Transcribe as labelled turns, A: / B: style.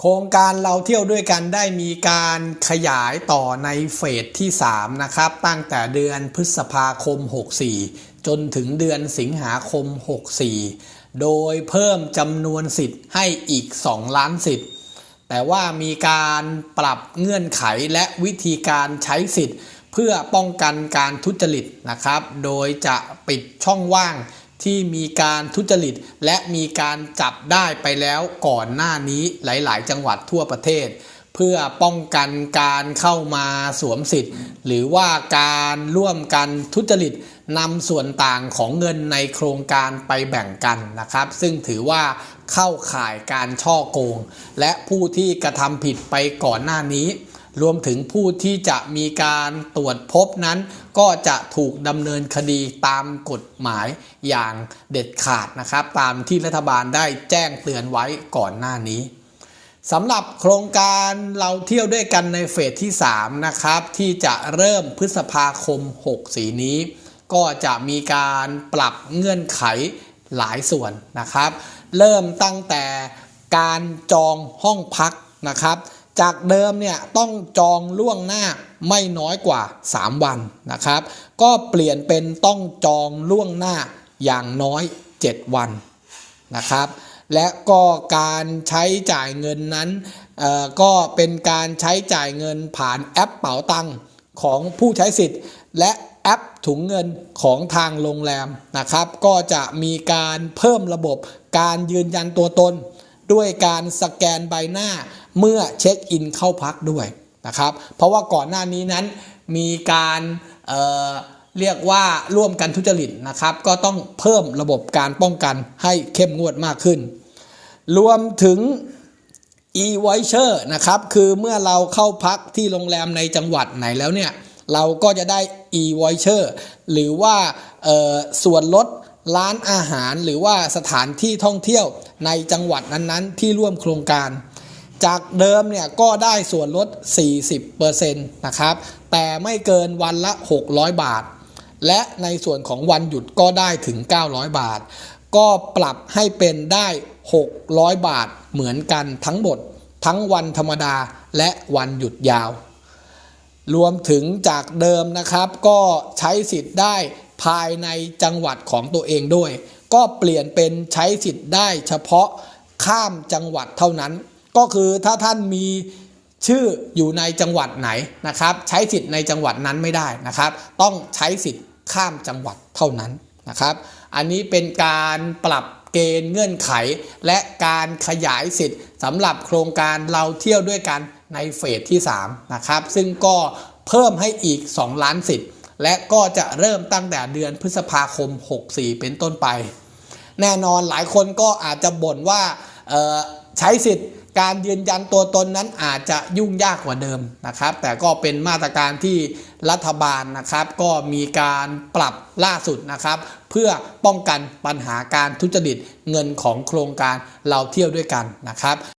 A: โครงการเราเที่ยวด้วยกันได้มีการขยายต่อในเฟสที่ 3 นะครับ ตั้งแต่เดือนพฤษภาคม 64 จนถึงเดือนสิงหาคม 64 โดยเพิ่มจำนวนสิทธิ์ให้อีก 2 ล้านสิทธิ์ แต่ว่ามีการปรับเงื่อนไขและวิธีการใช้สิทธิ์ เพื่อป้องกันการทุจริตนะครับ โดยจะปิดช่องว่าง ที่มีการทุจริต และมีการจับได้ไปแล้วก่อนหน้านี้หลาย ๆ จังหวัดทั่วประเทศ เพื่อป้องกันการเข้ามาสวมสิทธิ์ หรือว่าการร่วมกันทุจริตนำส่วนต่างของเงินในโครงการไปแบ่งกันนะครับ ซึ่งถือว่าเข้าข่ายการช่อโกง และผู้ที่กระทำผิดไปก่อนหน้านี้ รวมถึงผู้ที่จะมีการตรวจพบนั้น ก็จะถูกดำเนินคดีตามกฎหมายอย่างเด็ดขาดนะครับ ตามที่รัฐบาลได้แจ้งเตือนไว้ก่อนหน้านี้สำหรับโครงการเราเที่ยวด้วยกันในเฟสที่ 3 นะครับ ที่จะเริ่มพฤษภาคม 64 นี้ ก็จะมีการปรับเงื่อนไขหลายส่วนนะครับ เริ่มตั้งแต่การจองห้องพักนะครับ จากเดิมเนี่ยต้องจองล่วงหน้าไม่น้อยกว่า 3 วันนะครับ ก็เปลี่ยนเป็นต้องจองล่วงหน้าอย่างน้อย 7 วันนะครับ และก็การใช้จ่ายเงินนั้นก็เป็นการใช้จ่ายเงินผ่านแอปเป๋าตังของผู้ใช้สิทธิ์ และแอปถุงเงินของทางโรงแรมนะครับ ก็จะมีการเพิ่มระบบการยืนยันตัวตน ด้วยการสแกนใบหน้าเมื่อเช็คอินเข้าพักด้วยนะครับ เพราะว่าก่อนหน้านี้นั้นมีการเเรียกว่าร่วมกันทุจริตนะครับ ก็ต้องเพิ่มระบบการป้องกันให้เข้มงวดมากขึ้น รวมถึง e-voucher นะครับ คือเมื่อเราเข้าพักที่โรงแรมในจังหวัดไหนแล้วเนี่ย เราก็จะได้ e-voucher หรือว่าส่วนลดร้านอาหารหรือว่าสถานที่ท่องเที่ยว ในจังหวัดนั้นๆ ที่ร่วมโครงการ จากเดิมเนี่ยก็ได้ส่วนลด 40%นะครับ แต่ไม่เกินวันละ 600 บาท และในส่วนของวันหยุดก็ได้ถึง 900 บาท ก็ปรับให้เป็นได้ 600 บาทเหมือนกันทั้งหมด ทั้งวันธรรมดาและวันหยุดยาว รวมถึงจากเดิมนะครับก็ใช้สิทธิ์ได้ภายในจังหวัดของตัวเองด้วย ก็เปลี่ยนเป็นใช้สิทธิ์ได้เฉพาะข้ามจังหวัดเท่านั้น ก็คือถ้าท่านมีชื่ออยู่ในจังหวัดไหนนะครับ ใช้สิทธิ์ในจังหวัดนั้นไม่ได้นะครับ ต้องใช้สิทธิ์ข้ามจังหวัดเท่านั้นนะครับ อันนี้เป็นการปรับเกณฑ์เงื่อนไข และการขยายสิทธิ์สำหรับโครงการเราเที่ยวด้วยกันในเฟสที่3นะครับซึ่งก็เพิ่มให้อีก 2 ล้านสิทธิ์ และก็จะเริ่มตั้งแต่เดือนพฤษภาคม 64 เป็นต้นไป แน่นอนหลายคนก็อาจจะบ่นว่าใช้สิทธิ์การยืนยันตัวตนนั้นอาจจะยุ่งยากกว่าเดิมนะครับ แต่ก็เป็นมาตรการที่รัฐบาลนะครับ ก็มีการปรับล่าสุดนะครับ เพื่อป้องกันปัญหาการทุจริตเงินของโครงการเราเที่ยวด้วยกันนะครับ